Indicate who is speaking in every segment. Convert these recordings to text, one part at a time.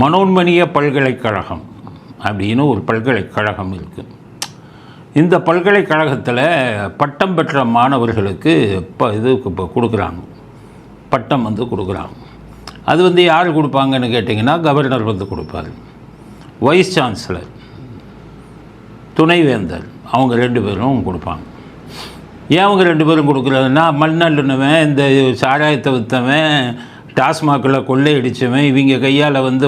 Speaker 1: மனோன்மணிய பல்கலைக்கழகம் அப்படின்னு ஒரு பல்கலைக்கழகம் இருக்குது இந்த பல்கலைக்கழகத்தில் பட்டம் பெற்ற மாணவர்களுக்கு இப்போ இது இப்போ கொடுக்குறாங்க. பட்டம் வந்து கொடுக்குறாங்க. அது வந்து யார் கொடுப்பாங்கன்னு கேட்டிங்கன்னா கவர்னர் வந்து கொடுப்பாரு. வைஸ் சான்சலர் துணைவேந்தர் அவங்க ரெண்டு பேரும் கொடுப்பாங்க. ஏன் அவங்க ரெண்டு பேரும் கொடுக்குறதுன்னா மண்ணல்லுனவன் இந்த சாராயத்தை விற்றவன் டாஸ்மாகில் கொள்ளையடிச்சவன் இவங்க கையால் வந்து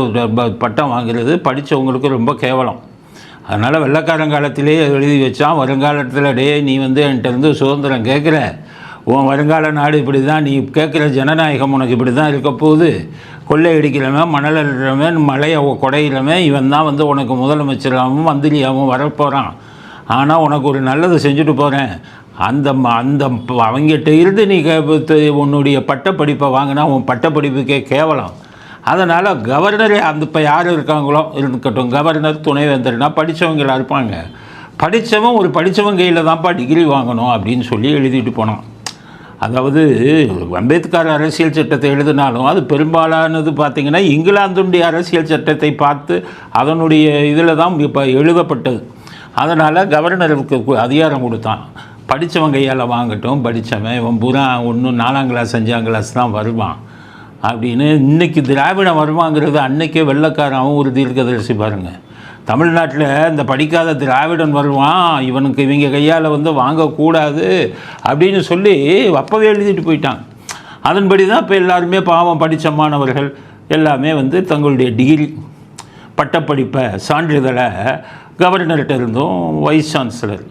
Speaker 1: பட்டம் வாங்குறது படித்தவங்களுக்கு ரொம்ப கேவலம். அதனால் வெள்ளைக்காரன் எழுதி வச்சான் வருங்காலத்தில் டே நீ வந்து என்கிட்ட இருந்து சுதந்திரம் கேட்குற. உன் வருங்கால நாடு இப்படி தான் நீ கேட்குற ஜனநாயகம் உனக்கு இப்படி தான் இருக்க போகுது. கொள்ளையடிக்கிறவன் மணல் அள்ளுறவன் மலையை குடையிறவன் இவன் தான் வந்து உனக்கு முதலமைச்சராகவும் மந்திரியாகவும் வரப்போகிறான் ஆனால் உனக்கு ஒரு நல்லது செஞ்சுட்டு போகிறேன் அந்த ம- அந்த அவங்ககிட்ட இருந்து நீ கே- உன்னுடைய பட்டப்படிப்பை வாங்கினா உன் பட்டப்படிப்புக்கே கேவலம். அதனால் கவர்னரே அந்த இப்போ யார் இருக்காங்களோ இருக்கட்டும் கவர்னர் துணைவேந்தர்னா படித்தவங்களா இருப்பாங்க. படித்தவன் ஒரு படித்தவன் கையில் தான்ப்பா டிகிரி வாங்கணும் அப்படின்னு சொல்லி எழுதிட்டு போனான். அதாவது அம்பேத்கர் அரசியல் சட்டத்தை எழுதினாலும் அது பெரும்பாலானது பார்த்திங்கன்னா இங்கிலாந்துடைய அரசியல் சட்டத்தை பார்த்து அதனுடைய இதில் தான் இப்போ எழுதப்பட்டது. அதனால் கவர்னருக்கு அதிகாரம் கொடுத்தான். படித்தவன் கையால் வாங்கட்டும் படித்தவன் இவன் பூரா ஒன்றும் நாலாம் கிளாஸ் அஞ்சாம் கிளாஸ் தான் வருவான். அப்படின்னு இன்னைக்கு திராவிடம் வருவாங்கிறது அன்னைக்கே வெள்ளக்காரன் ஒரு தீர்க்கதரிசி பாருங்கள் தமிழ்நாட்டில் இந்த படிக்காத திராவிடன் வருவான் இவனுக்கு இவங்க கையால் வந்து வாங்கக்கூடாது அப்படின்னு சொல்லி அப்போவே எழுதிட்டு போயிட்டான். அதன்படி தான் இப்போ எல்லாருமே பாவம் படித்த மாணவர்கள் எல்லாமே வந்து தங்களுடைய டிகிரி பட்டப்படிப்பை சான்றிதழை கவர்னர்கிட்ட இருந்தும் வைஸ் சான்சலர்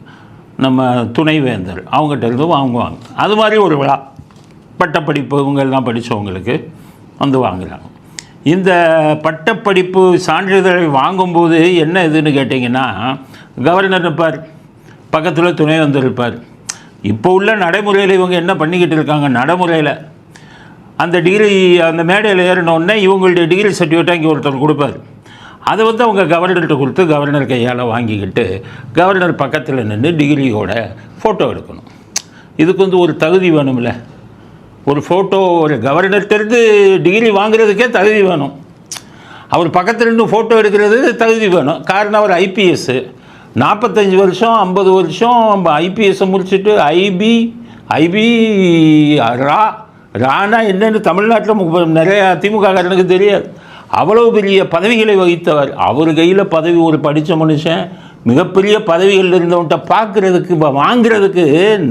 Speaker 1: நம்ம துணைவேந்தர். அவங்ககிட்ட இருந்து வாங்குவாங்க. அது மாதிரி ஒரு விழா. பட்டப்படிப்பு இவங்கெல்லாம் படித்தவங்களுக்கு வந்து வாங்குகிறாங்க இந்த பட்டப்படிப்பு சான்றிதழை வாங்கும்போது என்ன இதுன்னு கேட்டிங்கன்னா கவர்னர் இருப்பார் பக்கத்தில் துணை இருப்பார். இப்போ உள்ள நடைமுறையில் இவங்க என்ன பண்ணிக்கிட்டு இருக்காங்க? நடைமுறையில். அந்த டிகிரி அந்த மேடையில் ஏறினோடனே இவங்களுடைய டிகிரி சர்டிஃபிகேட்டை இங்கே ஒருத்தர் கொடுப்பார். அதை வந்து அவங்க கவர்னர்கிட்ட கொடுத்து கவர்னர் கையால் வாங்கிக்கிட்டு கவர்னர் பக்கத்தில் நின்று டிகிரியோட ஃபோட்டோ எடுக்கணும். இதுக்கு வந்து ஒரு தகுதி வேணும்ல. ஒரு ஃபோட்டோ ஒரு கவர்னர்கிட்டருந்து டிகிரி வாங்குறதுக்கே தகுதி வேணும். அவர் பக்கத்தில் நின்று ஃபோட்டோ எடுக்கிறது தகுதி வேணும். காரணம் அவர் ஐபிஎஸ்ஸு நாற்பத்தஞ்சு வருஷம் ஐம்பது வருஷம் ஐபிஎஸ்ஸை முடிச்சுட்டு ஐபி ஐபி ரா ரானா என்னென்னு தமிழ்நாட்டில் நிறையா திமுக காரனுக்கு தெரியாது. அவ்வளோ பெரிய பதவிகளை வகித்தவர். அவர் கையில் பதவி ஒரு படித்த மனுஷன் மிகப்பெரிய பதவிகளில் இருந்தவன்கிட்ட பார்க்குறதுக்கு வாங்குறதுக்கு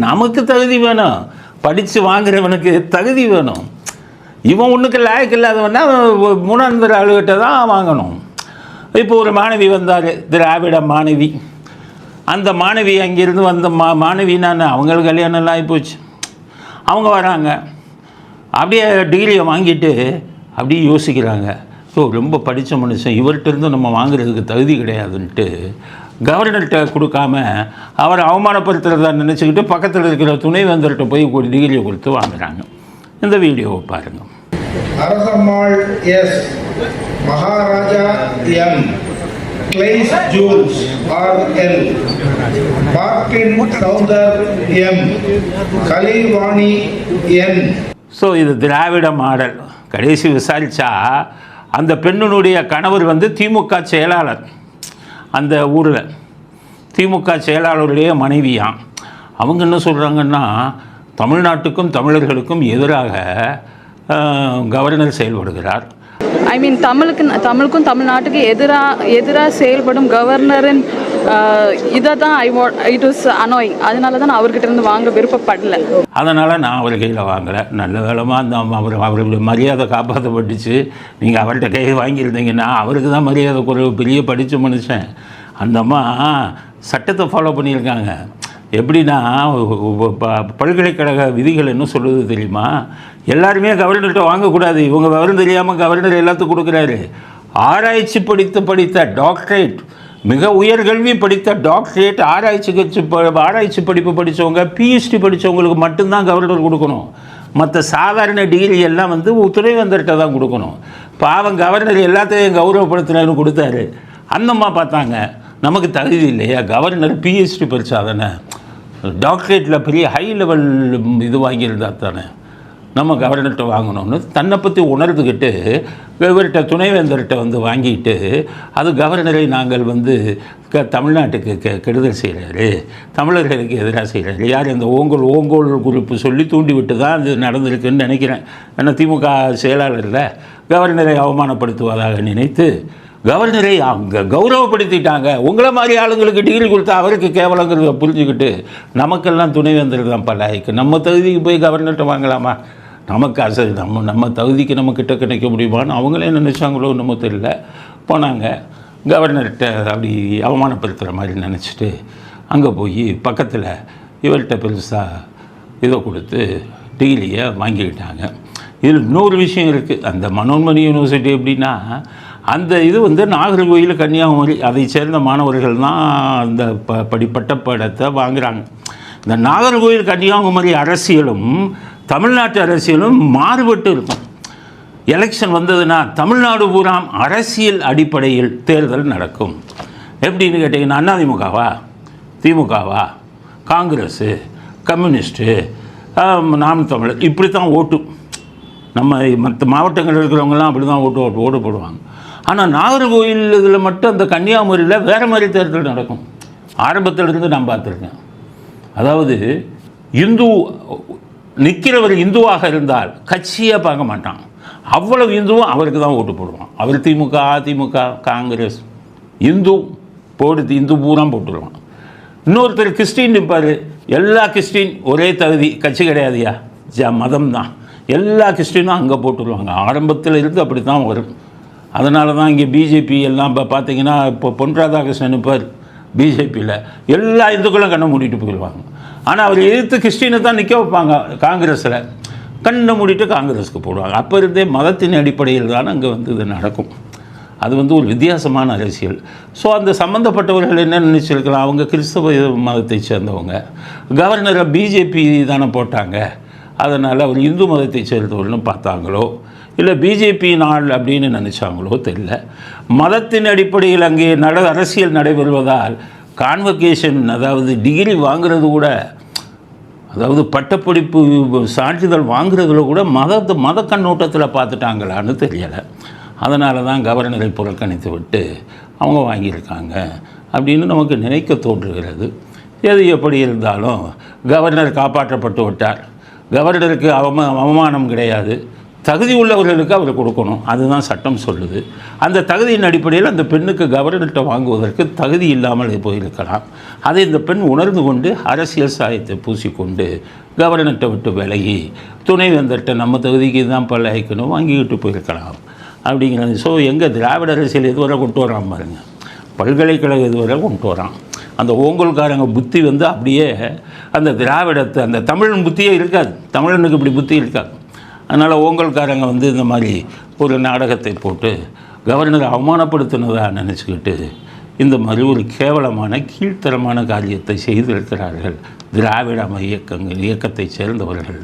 Speaker 1: நமக்கு தகுதி வேணும். படித்து வாங்குறவனுக்கு தகுதி வேணும். இவன் ஒன்றுக்கு லாயக்கு இல்லாதவன்னா அவன் மூணாந்தர ஆளுகிட்ட தான் வாங்கணும். இப்போ ஒரு மாணவி வந்தார் திராவிட மாணவி. அந்த மாணவி அங்கேருந்து வந்த மா மாணவி நான் அவங்களுக்கு கல்யாணம்லாம் ஆகிப்போச்சு அவங்க வராங்க. அப்படியே டிகிரியை வாங்கிட்டு அப்படியே யோசிக்கிறாங்க. ஸோ ரொம்ப படித்த மனுஷன் இவர்கிட்ட இருந்து நம்ம வாங்குறதுக்கு தகுதி கிடையாதுன்ட்டு கவர்னர்கிட்ட கொடுக்காம அவரை அவமானப்படுத்துறதா நினச்சிக்கிட்டு பக்கத்தில் இருக்கிற துணைவேந்தர்கிட்ட போய் ஒரு டிகிரியை கொடுத்து வாங்குறாங்க. இந்த வீடியோவை பாருங்கள்
Speaker 2: அரசம்மாள் எஸ். மகாராஜா எம். கிளைஸ் joules R L. பார்க்கின் Soundar M. Kalaivani N.
Speaker 1: So இது திராவிட மாடல். கடைசி விசாரித்தா அந்த பெண்ணினுடைய கணவர் வந்து திமுக செயலாளர். அந்த ஊரில் திமுக செயலாளருடைய மனைவியாம். அவங்க என்ன சொல்கிறாங்கன்னா தமிழ்நாட்டுக்கும் தமிழர்களுக்கும் எதிராக கவர்னர் செயல்படுகிறார்.
Speaker 3: ஐ மீன் தமிழுக்கு தமிழுக்கும் தமிழ்நாட்டுக்கு எதிராக எதிராக செயல்படும் கவர்னரின் இதை தான் I what it was annoying அதனால தான் நான் அவர்கிட்ட இருந்து வாங்க விருப்பப்படல.
Speaker 1: அதனால் நான் அவர் கையில் வாங்கலை. நல்ல வேளமாக அந்த அவர் அவருடைய மரியாதை காப்பாற்றப்பட்டுச்சு நீங்கள் அவர்கிட்ட கையை வாங்கியிருந்தீங்கன்னா அவருக்கு தான் மரியாதை குறைவு. பெரிய படித்த மனுஷன். அந்த அம்மா சட்டத்தை ஃபாலோ பண்ணியிருக்காங்க. எப்படின்னா ப- பல்கலைக்கழக விதிகள் என்ன சொல்லுது தெரியுமா? எல்லாருமே கவர்னர்கிட்ட வாங்கக்கூடாது. இவங்க விவரம் தெரியாமல் கவர்னர் எல்லாத்துக்கும் கொடுக்குறாரு. ஆராய்ச்சி படித்து படித்த டாக்டரேட் மிக உயர்கல்வி படித்த டாக்டரேட் ஆராய்ச்சி கட்சி ப- ஆராய்ச்சி படிப்பு படித்தவங்க பிஹெச்டி படித்தவங்களுக்கு மட்டும்தான் கவர்னர் கொடுக்கணும். மற்ற சாதாரண டிகிரி எல்லாம் வந்து துணைவேந்தர்கிட்ட தான் கொடுக்கணும். பாவம் கவர்னர் எல்லாத்தையும் கௌரவப்படுத்தினு கொடுத்தாரு. அந்தம்மா பார்த்தாங்க நமக்கு தகுதி இல்லையா? கவர்னர் பிஹெச்டி படித்தா தானே? டாக்டரேட்டில் பெரிய ஹை லெவல் இது வாங்கியிருந்தா தானே? நம்ம கவர்னர்கிட்ட வாங்கணும்னு தன்னை பற்றி உணர்ந்துக்கிட்டு இவர்கிட்ட துணைவேந்தர்கிட்ட வந்து வாங்கிட்டு அது கவர்னரை நாங்கள் வந்து க தமிழ்நாட்டுக்கு கெ கெடுதல் செய்கிறாரு தமிழர்களுக்கு எதிராக செய்கிறாரு யார் இந்த ஓங்கோல் ஓங்கோல் குறிப்பு சொல்லி தூண்டிவிட்டு தான் அது நடந்திருக்குன்னு நினைக்கிறேன். ஏன்னா திமுக செயலாளரில் கவர்னரை அவமானப்படுத்துவதாக நினைத்து கவர்னரை அங்கே கௌரவப்படுத்திட்டாங்க. உங்களை மாதிரி ஆளுங்களுக்கு டிகிரி கொடுத்தா அவருக்கு கேவலங்கிறத புரிஞ்சுக்கிட்டு நமக்கெல்லாம் துணை வந்துருதான் பல்லாயிக்கு நம்ம தகுதிக்கு போய் கவர்னர்கிட்ட வாங்கலாமா? நமக்கு அசை நம்ம நம்ம தகுதிக்கு நம்ம கிட்ட கிடைக்க முடியுமான்னு அவங்களே நினச்சாங்களோ என்னமோ தெரியல. போனாங்க. கவர்னர்கிட்ட அப்படி அவமானப்படுத்துகிற மாதிரி நினச்சிட்டு அங்கே போய் பக்கத்தில் இவர்கிட்ட பெருசாக இதை கொடுத்து டிகிரியை வாங்கிக்கிட்டாங்க. இதில் இன்னொரு விஷயம் இருக்குது அந்த மனோன்மணி யூனிவர்சிட்டி எப்படின்னா அந்த இது வந்து நாகர்கோயில் கன்னியாகுமரி அதை சேர்ந்த மாணவர்கள் தான் அந்த ப படிப்பட்ட படத்தை வாங்குகிறாங்க இந்த நாகர்கோயில் கன்னியாகுமரி அரசியலும் தமிழ்நாட்டு அரசியலும் மாறுபட்டு இருக்கும். எலெக்ஷன் வந்ததுன்னா தமிழ்நாடு பூராம் அரசியல் அடிப்படையில் தேர்தல் நடக்கும். எப்படின்னு கேட்டிங்கன்னா அதிமுகவா திமுகவா? காங்கிரஸு? கம்யூனிஸ்ட்டு? நாம் தமிழர். இப்படி தான் ஓட்டு. நம்ம மற்ற மாவட்டங்களில் இருக்கிறவங்கலாம் அப்படி தான் ஓட்டு ஓட்டு ஓட்டு போடுவாங்க. ஆனால் நாகர்கோயில் இதில் மட்டும் அந்த கன்னியாகுமரியில் வேறு மாதிரி தேர்தல் நடக்கும். ஆரம்பத்தில் இருந்து நான் பார்த்துருக்கேன். அதாவது இந்து நிற்கிறவர் இந்துவாக இருந்தால் கட்சியாக பார்க்க மாட்டான். அவ்வளவு இந்துவும் அவருக்கு தான் ஓட்டு போடுவான். அவர் திமுக அதிமுக காங்கிரஸ் இந்து போடுத்து இந்து பூரா போட்டுருவான். இன்னொருத்தர் கிறிஸ்டின் நிற்பார் எல்லா கிறிஸ்டின் ஒரே தகுதி கட்சி கிடையாதுயா? ஜ மதம் தான் எல்லா கிறிஸ்டினும் அங்கே போட்டுருவாங்க. ஆரம்பத்தில் இருந்து அப்படி தான் வரும். அதனால தான் இங்கே பிஜேபி எல்லாம் இப்போ பார்த்தீங்கன்னா இப்போ பொன் ராதாகிருஷ்ணன் நிற்பார் பிஜேபியில் எல்லா இந்துக்களும் கண்ணை மூடிட்டு போயிடுவாங்க. ஆனால் அவர் எதிர்த்து கிறிஸ்டினை தான் நிற்க வைப்பாங்க காங்கிரஸில். கண்ணை மூடிட்டு காங்கிரஸுக்கு போடுவாங்க. அப்போ இருந்தே மதத்தின் அடிப்படையில் தான் அங்கே வந்து இது நடக்கும். அது வந்து ஒரு வித்தியாசமான அரசியல். ஸோ அந்த சம்மந்தப்பட்டவர்கள் என்ன நினச்சிருக்கலாம்? அவங்க கிறிஸ்தவ மதத்தை சேர்ந்தவங்க. கவர்னரை பிஜேபி தானே போட்டாங்க. அதனால் அவர் இந்து மதத்தை சேர்ந்தவர்கள்னு பார்த்தாங்களோ? இல்லை பிஜேபி நாள் அப்படின்னு நினச்சாங்களோ தெரியல. மதத்தின் அடிப்படையில் அங்கே நட அரசியல் நடைபெறுவதால் கான்வகேஷன் அதாவது டிகிரி வாங்குறது கூட அதாவது பட்டப்படிப்பு சான்றிதழ் வாங்குறதுல கூட மதத்தை மத கண்ணோட்டத்தில் பார்த்துட்டாங்களான்னு தெரியலை. அதனால தான் கவர்னரை புறக்கணித்து விட்டு அவங்க வாங்கியிருக்காங்க அப்படின்னு நமக்கு நினைக்க தோன்றுகிறது. எது எப்படி இருந்தாலும் கவர்னர் காப்பாற்றப்பட்டு விட்டார். கவர்னருக்கு அவம அவமானம் கிடையாது. தகுதி உள்ளவர்களுக்கு அவர் கொடுக்கணும். அதுதான் சட்டம் சொல்லுது. அந்த தகுதியின் அடிப்படையில் அந்த பெண்ணுக்கு கவர்னர்கிட்ட வாங்குவதற்கு தகுதி இல்லாமல் போயிருக்கலாம். அதை இந்த பெண் உணர்ந்து கொண்டு அரசியல் சாயத்தை பூசிக்கொண்டு கவர்னர்கிட்ட விட்டு விலகி துணைவேந்தர்கிட்ட நம்ம தகுதிக்கு தான் பல்லாயிக்கணும் வாங்கிக்கிட்டு போயிருக்கலாம். அப்படிங்கிறது ஸோ எங்கள் திராவிட அரசியல் இதுவரை கொண்டு வரான் பாருங்கள் பல்கலைக்கழக இதுவரை கொண்டு வரான். அந்த ஓங்கோல்காரங்க புத்தி வந்து அப்படியே அந்த திராவிடத்தை அந்த தமிழன் புத்தியே இருக்காது. தமிழனுக்கு இப்படி புத்தி இருக்காது. அதனால் ஓங்கல்காரங்க வந்து இந்த மாதிரி ஒரு நாடகத்தை போட்டு கவர்னரை அவமானப்படுத்தினதாக நினச்சிக்கிட்டு இந்த மாதிரி ஒரு கேவலமான கீழ்த்தரமான காரியத்தை செய்திருக்கிறார்கள் திராவிட இயக்கங்கள் இயக்கத்தைச் சேர்ந்தவர்கள்.